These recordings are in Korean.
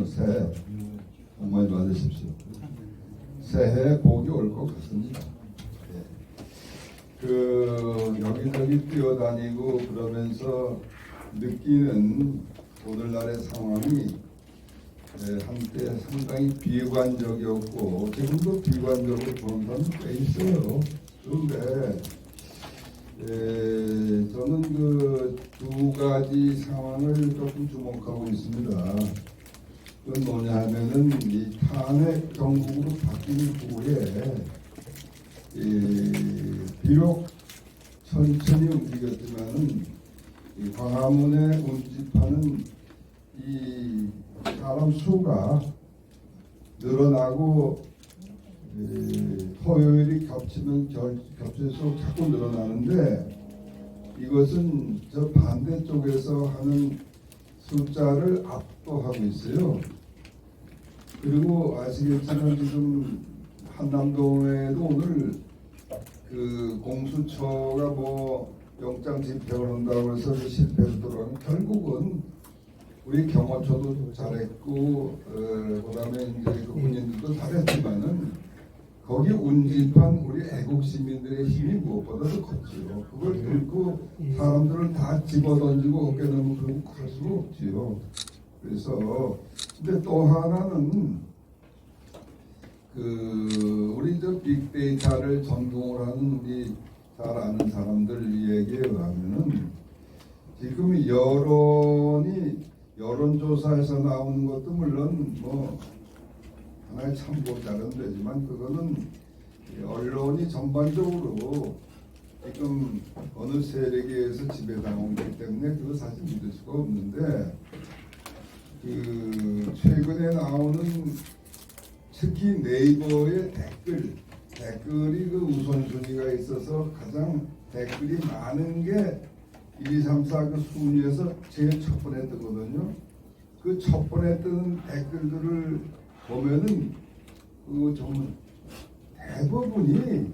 여러분들 새해 복 많이 받으십시오. 새해 복이 올 것 같습니다. 예. 그 여기저기 뛰어다니고 그러면서 느끼는 오늘날의 상황이 예, 한때 상당히 비관적이었고 지금도 비관적으로 보는 사람 꽤 있어요. 그런데 예, 저는 그 두 가지 상황을 조금 주목하고 있습니다. 그건 뭐냐 하면은 이 탄핵 정국으로 바뀐 후에 이 비록 천천히 움직였지만은 이 광화문에 운집하는 이 사람 수가 늘어나고 이 토요일이 겹치면 결- 겹칠수록 자꾸 늘어나는데 이것은 저 반대쪽에서 하는 숫자를 압도하고 있어요. 그리고 아시겠지만 지금 한남동에도 오늘 그 공수처가 뭐 영장 집행을 한다고 해서 실패해서 돌아가면 결국은 우리 경호처도 잘했고 어, 그다음에 이제 그 군인들도 잘했지만은 거기 운집한 우리 애국 시민들의 힘이 무엇보다도 컸지요. 그걸 들고 사람들을 다 집어던지고 어깨 너무 그러고 그럴 수가 없지요. 그래서 근데 또 하나는 그 우리 저 빅데이터를 전공을 하는 우리 잘 아는 사람들 얘기에 의하면은 지금 여론이 여론조사에서 나오는 것도 물론 뭐 하나의 참고자료는 되지만 그거는 이 언론이 전반적으로 지금 어느 세력에 의해서 지배당하고 있기 때문에 그거 사실 믿을 수가 없는데 그 최근에 나오는 특히 네이버의 댓글 댓글이 그 우선순위가 있어서 가장 댓글이 많은 게 1, 2, 3, 4 그 순위에서 제일 첫 번에 뜨거든요. 그 첫 번에 뜨는 댓글들을 보면은 그 정말 대부분이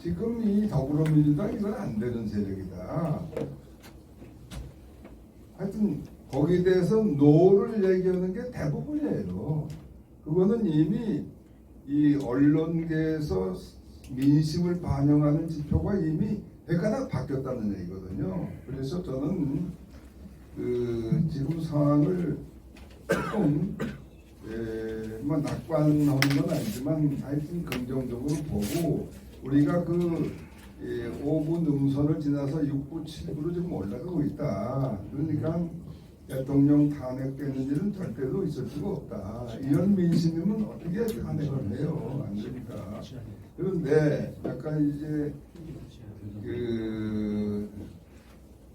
지금 이 더불어민주당 이건 안 되는 세력이다. 하여튼 거기에 대해서 노를 얘기하는 게 대부분이에요. 그거는 이미 이 언론계에서 민심을 반영하는 지표가 이미 백하나 바뀌었다는 얘기거든요. 그래서 저는 그 지금 상황을 조금 예, 뭐 낙관하는 건 아니지만 하여튼 긍정적으로 보고 우리가 그 예, 5부 능선을 지나서 6부, 7부로 지금 올라가고 있다. 그러니까 대통령 탄핵되는지는 절대로 있을 수가 없다. 이런 민심이면 어떻게 탄핵을 해요? 안 되니까. 그런데 약간 이제 그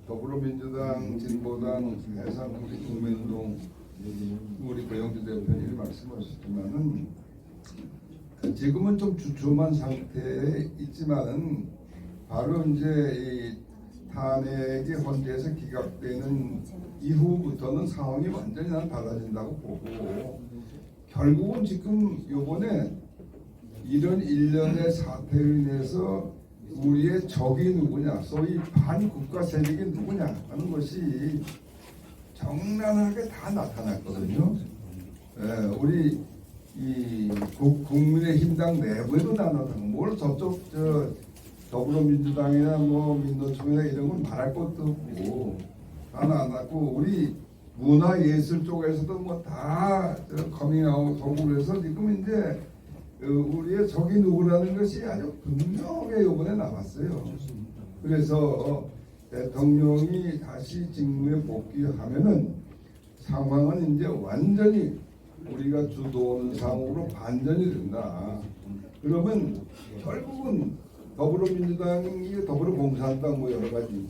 더불어민주당, 진보당, 해상 우리 국민운동 우리 고영주 대표님이 말씀하셨지만은 지금은 좀 주춤한 상태에 있지만은 바로 이제 이 탄핵이 헌재에서 기각되는 이후부터는 상황이 완전히 난 달라진다고 보고 결국은 지금 요번에 이런 일련의 사태로 인해서 우리의 적이 누구냐 소위 반국가 세력이 누구냐 하는 것이 정난하게 다 나타났거든요. 예, 우리 이 국- 국민의힘당 내부에도 나타나고 뭘 저쪽 저 더불어민주당이나 뭐 민노총이나 이런 건 말할 것도 없고 다 나왔고 우리 문화예술 쪽에서도 뭐다 커밍아웃 하고 그래서 지금 이제 어, 우리의 적이 누구라는 것이 아주 분명하게 이번에 나왔어요. 그래서 대통령이 다시 직무에 복귀하면은 상황은 이제 완전히 우리가 주도하는 상황으로 반전이 된다. 그러면 결국은 더불어민주당이 더불어공산당 뭐 여러 가지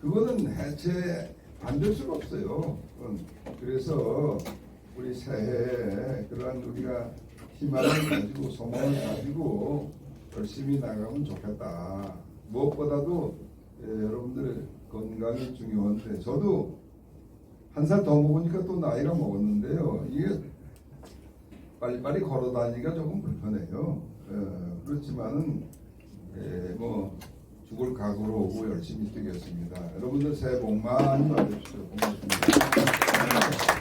그거는 해체 안 될 수가 없어요. 그래서 우리 새해 그러한 우리가 희망을 가지고 소망을 가지고 열심히 나가면 좋겠다. 무엇보다도 예, 여러분들 건강이 중요한데 저도 한 살 더 먹으니까 또 나이가 먹었는데요. 이게 빨리빨리 걸어 다니기가 조금 불편해요. 예, 그렇지만은 예, 뭐 죽을 각오로 오고 열심히 뛰겠습니다. 여러분들 새해 복 많이 받으십시오. 고맙습니다.